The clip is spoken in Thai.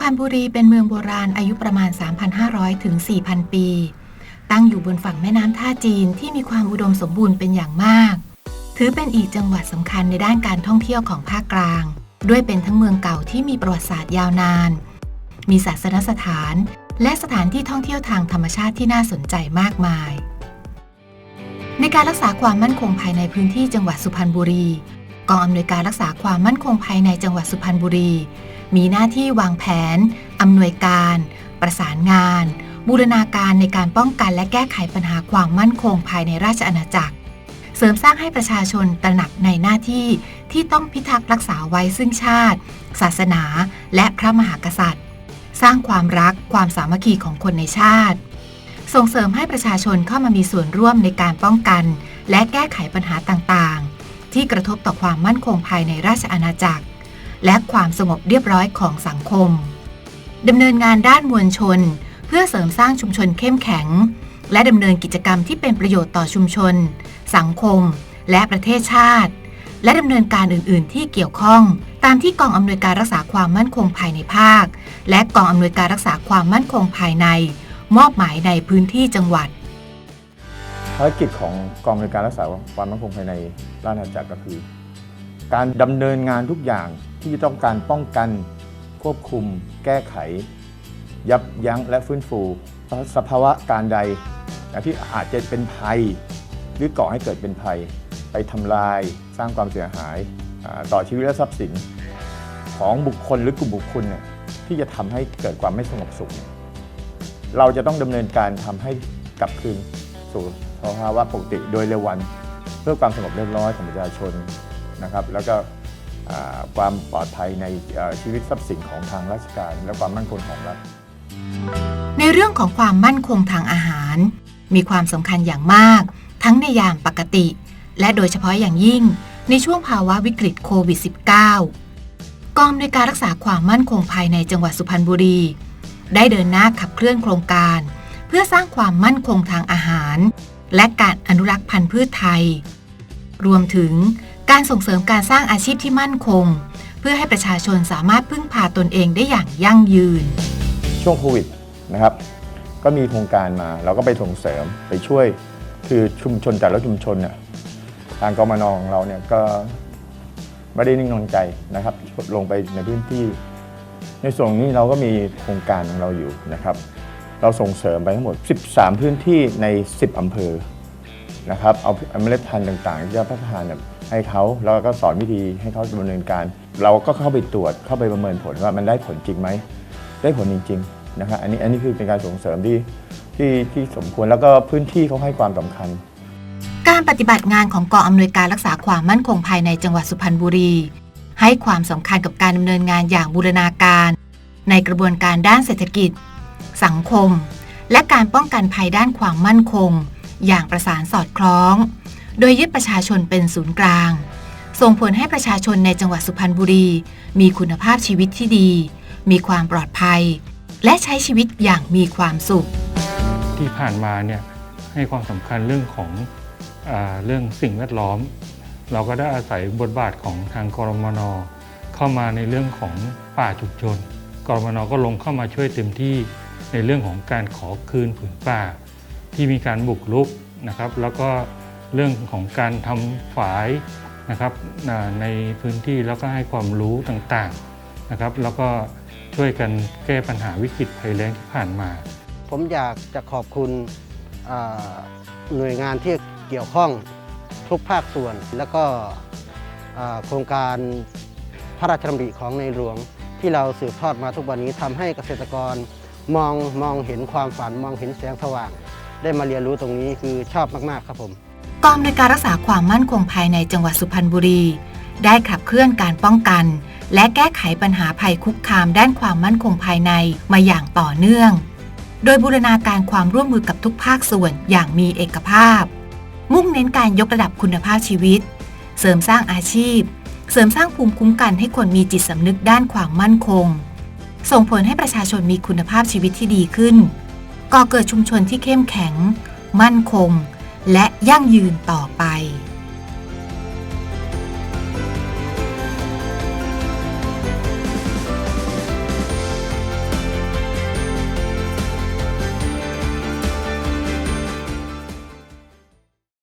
พรรณบุรีเป็นเมืองโบราณอายุประมาณ 3,500 ถึง 4,000 ปี ตั้งอยู่บนฝั่งแม่น้ำท่าจีนที่มีความอุดมสมบูรณ์เป็นอย่างมาก ถือเป็นอีกจังหวัดสำคัญในด้านการท่องเที่ยวของภาคกลาง ด้วยเป็นทั้งเมืองเก่าที่มีประวัติศาสตร์ยาวนาน มีศาสนสถาน และสถานที่ท่องเที่ยวทางธรรมชาติที่น่าสนใจมากมาย ในการรักษาความมั่นคงภายในพื้นที่จังหวัดสุพรรณบุรีกองอำนวยการรักษาความมั่นคงภายในจังหวัดสุพรรณบุรี มีหน้าที่วางแผน อำนวยการ ประสานงาน บูรณาการในการป้องกันและแก้ไขปัญหาความมั่นคงภายในราชอาณาจักร เสริมสร้างให้ประชาชนตระหนักในหน้าที่ที่ต้องพิทักษ์รักษาไว้ซึ่งชาติ ศาสนา และพระมหากษัตริย์ สร้างความรักความสามัคคีของคนในชาติ ส่งเสริมให้ประชาชนเข้ามามีส่วนร่วมในการป้องกัน และแก้ไขปัญหาต่างๆ ที่กระทบต่อความมั่นคงภายในราชอาณาจักร และความสงบเรียบร้อยของสังคมดำเนินงานด้านมวลชน เพื่อเสริมสร้างชุมชนเข้มแข็ง และดำเนินกิจกรรมที่เป็นประโยชน์ต่อชุมชน สังคม และประเทศชาติ และดำเนินการอื่น ๆ ที่เกี่ยวข้อง ตามที่กองอำนวยการรักษาความมั่นคงภายในภาค และกองอำนวยการรักษาความมั่นคงภายใน มอบหมายในพื้นที่จังหวัดภารกิจของกองบริการรักษาความมั่นคงภายในราชอาณาจักรก็คือ การดำเนินงานทุกอย่างที่ต้องการป้องกัน ควบคุม แก้ไข ยับยั้งและฟื้นฟูสภาวะการใดที่อาจจะเป็นภัย หรือก่อให้เกิดเป็นภัย ไปทำลายสร้างความเสียหายต่อชีวิตและทรัพย์สิน ของบุคคลหรือกลุ่มบุคคลเนี่ยที่จะทำให้เกิดความไม่สงบสุขเนี่ยเราจะต้องดำเนินการทำให้กลับคืนสู่สภาวะปกติโดยเร็ววัน เพื่อความสงบเรียบร้อยของประชาชน นะครับแล้วก็ความปลอดภัยในชีวิตทรัพย์สินของทางราชการ และความมั่นคงของรัฐ ในเรื่องของความมั่นคงทางอาหาร มีความสำคัญอย่างมาก ทั้งในยามปกติ และโดยเฉพาะอย่างยิ่ง ในช่วงภาวะวิกฤตโควิด -19 กองในการรักษาความมั่นคงภายในจังหวัดสุพรรณบุรี ได้เดินหน้าขับเคลื่อนโครงการ เพื่อสร้างความมั่นคงทางอาหาร และการอนุรักษ์พันธุ์พืชไทย รวมถึง การส่งเสริมการสร้างอาชีพที่มั่นคง เพื่อให้ประชาชนสามารถพึ่งพาตนเองได้อย่างยั่งยืน ช่วงโควิดนะครับ ก็มีโครงการมาเราก็ไปส่งเสริมไปช่วยคือชุมชนแต่ละชุมชนเนี่ยทางกมนของเราเนี่ยก็ไม่ได้นิ่งนอนใจนะครับ ลงไปในพื้นที่ ในส่วนนี้เราก็มีโครงการของเราอยู่นะครับ เราส่งเสริมไปทั้งหมด 13 พื้นที่ใน 10 อำเภอนะครับเอาเมล็ดพันธุ์ต่างๆที่จะพัฒนาเนี่ย ให้เขาแล้วก็สอนวิธีให้เขาดำเนินการ เราก็เข้าไปตรวจเข้าไปประเมินผลว่ามันได้ผลจริงไหมได้ผลจริงๆนะครับอันนี้อันนี้คือเป็นการส่งเสริมที่ที่ที่สมควรแล้วก็พื้นที่เขาให้ความสำคัญ การปฏิบัติงานของกองอำนวยการรักษาความมั่นคงภายในจังหวัดสุพรรณบุรี ให้ความสำคัญกับการดำเนินงานอย่างบูรณาการ ในกระบวนการด้านเศรษฐกิจ สังคม และการป้องกันภัยด้านความมั่นคง อย่างประสานสอดคล้อง โดยยึดประชาชนเป็นศูนย์กลาง ส่งผลให้ประชาชนในจังหวัดสุพรรณบุรี มีคุณภาพชีวิตที่ดี มีความปลอดภัย และใช้ชีวิตอย่างมีความสุข ที่ผ่านมาเนี่ยให้ความสำคัญเรื่องของอเรื่องสิ่งแวดล้อม เราก็ได้อาศัยบทบาทของทางกรมนเข้ามาในเรื่องของป่าชุมชนกรมนก็ลงเข้ามาช่วยเต็มที่ในเรื่องของการขอคืนผืนป่า ที่มีการบุกรุกนะครับ แล้วก็ เรื่องของการทำฝายนะครับในพื้นที่แล้วก็ให้ความรู้ต่างๆนะครับ แล้วก็ช่วยกันแก้ปัญหาวิกฤตภัยแล้งที่ผ่านมา ผมอยากจะขอบคุณหน่วยงานที่เกี่ยวข้องทุกภาคส่วน แล้วก็โครงการพระราชดำริของในหลวงที่เราสืบทอดมาทุกวันนี้ทำให้เกษตรกรมองมองเห็นความฝันมองเห็นแสงสว่าง ได้มาเรียนรู้ตรงนี้คือชอบมาก ๆ ครับผม กองอำนวยการรักษาความมั่นคงภายในจังหวัดสุพรรณบุรี ได้ขับเคลื่อนการป้องกัน และแก้ไขปัญหาภัยคุกคามด้านความมั่นคงภายในมาอย่างต่อเนื่อง โดยบูรณาการความร่วมมือกับทุกภาคส่วนอย่างมีเอกภาพ มุ่งเน้นการยกระดับคุณภาพชีวิต เสริมสร้างอาชีพ เสริมสร้างภูมิคุ้มกันให้คนมีจิตสำนึกด้านความมั่นคง ส่งผลให้ประชาชนมีคุณภาพชีวิตที่ดีขึ้นก่อเกิดชุมชนที่เข้มแข็ง มั่นคง และยั่งยืนต่อไป